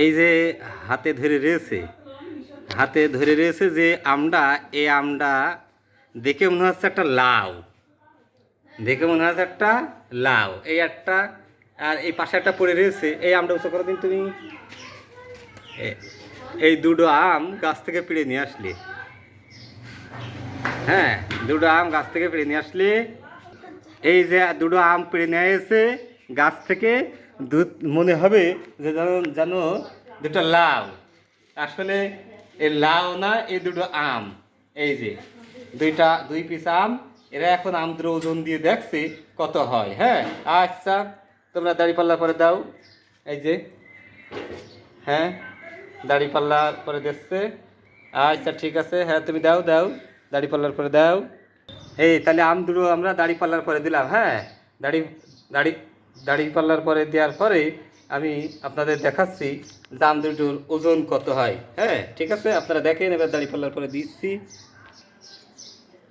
এই যে হাতে ধরে রয়েছে, হাতে ধরে রয়েছে যে আমটা, এই আমটা দেখে মনে হচ্ছে একটা লাউ। দেখে মনে হচ্ছে একটা লাউ। এই একটা, আর এই পাশে একটা পড়ে রয়েছে, এই আমটা উঁচু করে দিন তুমি। এই দুটো আম গাছ থেকে পিড়ে নিয়ে আসলে। হ্যাঁ দুটো আম গাছ থেকে পেড়ে নিয়ে আসলে। এই যে দুটো আম পেড়ে নিয়ে এসে গাছ থেকে দুধ মনে হবে যে যেন যেন দুটো লাউ। আসলে এই লাউ না, এই দুটো আম। এই যে, দুইটা, দুই পিস আম। এরা এখন আম দুটো ওজন দিয়ে দেখছে কত হয় হ্যাঁ? আচ্ছা তোমরা দাড়ি পাল্লা করে দাও। এই যে হ্যাঁ দাড়ি পাল্লা করে দিচ্ছে। আচ্ছা ঠিক আছে হ্যাঁ তুমি দাও দাও, দাড়ি পাল্লার করে দাও। এই, তাহলে আম দুটো আমরা দাড়ি পাল্লার করে দিলাম হ্যাঁ? দাড়ি দাড়ি দাড়ি পাল্লার পরে, দেওয়ার পরে আমি আপনাদের দেখাচ্ছি আম দুটোর ওজন কত হয়। হ্যাঁ ঠিক আছে? আপনারা দেখেন, এবার দাড়ি পাল্লার পরে দিচ্ছি।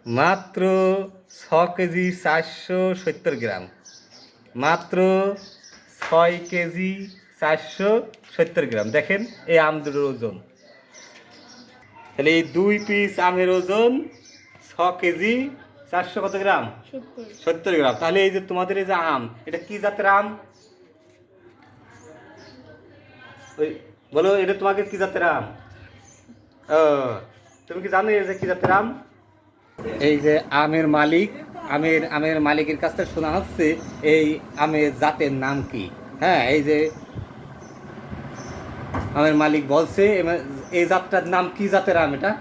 মাত্র ছ কেজি চারশো সত্তর গ্রাম। মাত্র ছয় কেজি চারশো সত্তর গ্রাম। দেখেন, এই আম দুটোর ওজন। তাহলে এই দুই পিস আমের ওজন ছ কেজি চারশো কত গ্রাম? সত্তর। গ্রাম। তাহলে এই যে তোমাদের এই যে আম এটা কি জাতের আম? ওই বলো এটা তোমাকে কি জাতের আম? ও তুমি কি জানো এই যে কি জাতের আম? এই যে আমের মালিক আমের আমের মালিকের কাছ থেকে শোনা হচ্ছে এই আমের জাতের নাম কি? হ্যাঁ এই যে আমের মালিক বলছে এই জাতটার নাম কি জাতের আম এটা?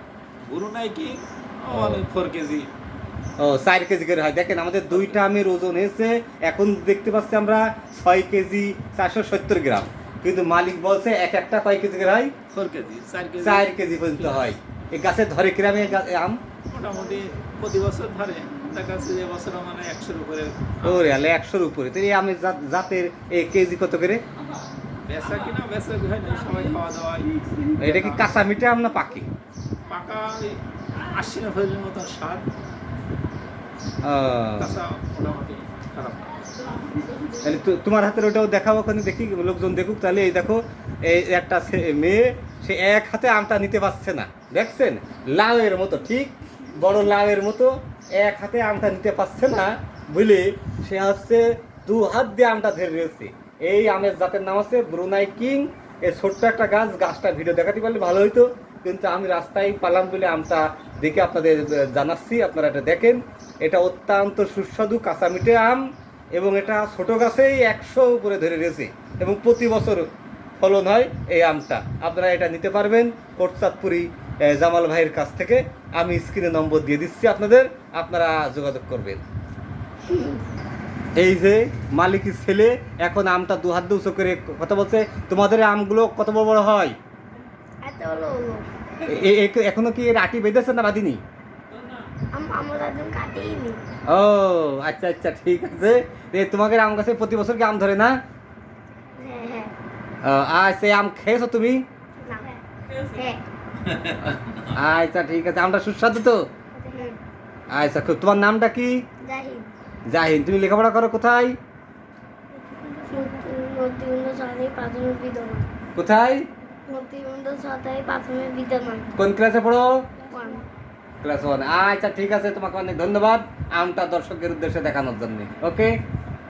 গরু নাই কি? Four KG. ও চার কেজি করে হয়। দেখেন আমাদের দুইটা আমের ওজন হয়েছে। এখন দেখতে পাচ্ছি আমরা ছয় কেজি চারশো সত্তর গ্রাম। কিন্তু মালিক বলছে এক একটা কয় কেজি করে হয়? কেজি চার কেজি। পর্যন্ত হয়। এই গাছে ধরে গ্রামে আম? মোটামুটি প্রতি বছর ধরে। ওরে আলে একশোর উপরে। তো এই আমের জাতের এই কেজি কত করে? হয় এটা কি কাঁচা মিঠে আম না পাকি? পাকা আশি নব্বইয়ের মতো স্বাদ। না তাহলে তোমার হাতের ওটাও দেখাবো ওখানে দেখি লোকজন দেখুক। তাহলে এই দেখো এই একটা মেয়ে সে এক হাতে আমটা নিতে পারছে না। দেখছেন? লাউয়ের মতো ঠিক? বড় লাউয়ের মতো এক হাতে আমটা নিতে পারছে না বুঝলে সে হচ্ছে দু হাত দিয়ে আমটা ধরে রয়েছে। এই আমের জাতের নাম হচ্ছে ব্রুনাই কিং। এই ছোট্ট একটা গাছ গাছটা ভিডিও দেখাতে পারলে ভালো হইতো। কিন্তু আমি রাস্তায় পালাম বলে আমটা দেখে আপনাদের জানাচ্ছি, আপনারা এটা দেখেন। এটা অত্যন্ত সুস্বাদু কাঁচা মিঠে আম এবং এটা ছোট গাছেই একশো উপরে ধরে রয়েছে এবং প্রতি বছর ফলন হয় এই আমটা। আপনারা এটা নিতে পারবেন কোটচাঁদপুরি জামাল ভাইয়ের কাছ থেকে। আমি স্ক্রিনে নম্বর দিয়ে দিচ্ছি আপনাদের, আপনারা যোগাযোগ করবেন। এই যে মালিকের ছেলে এখন আমটা দু হাত উঁচু করে কথা বলছে, তোমাদের আমগুলো কত বড় বড় হয়? এখনও কি এর আটি বেঁধেছে না বাঁধিনি? আম- আমরা একদম কাটেই নি ও আচ্ছা আচ্ছা ঠিক আছে। এ, তোমাদের আম গাছে প্রতি বছর কি আম ধরে না? ও, আর সেই আম খেয়েছো তুমি? হ্যাঁ। আচ্ছা ঠিক আছে আমটা সুস্বাদু তো? আচ্ছা খুব তোমার নামটা কি? জাহিন তুমি লেখাপড়া করো কোথায়? কোথায়? প্রাথমিক বিদ্যালয়। কোন ক্লাসে পড়ো? ক্লাস ওয়ান আচ্ছা ঠিক আছে তোমাকে অনেক ধন্যবাদ। আমটা দর্শকের উদ্দেশ্যে দেখানোর জন্য। ওকে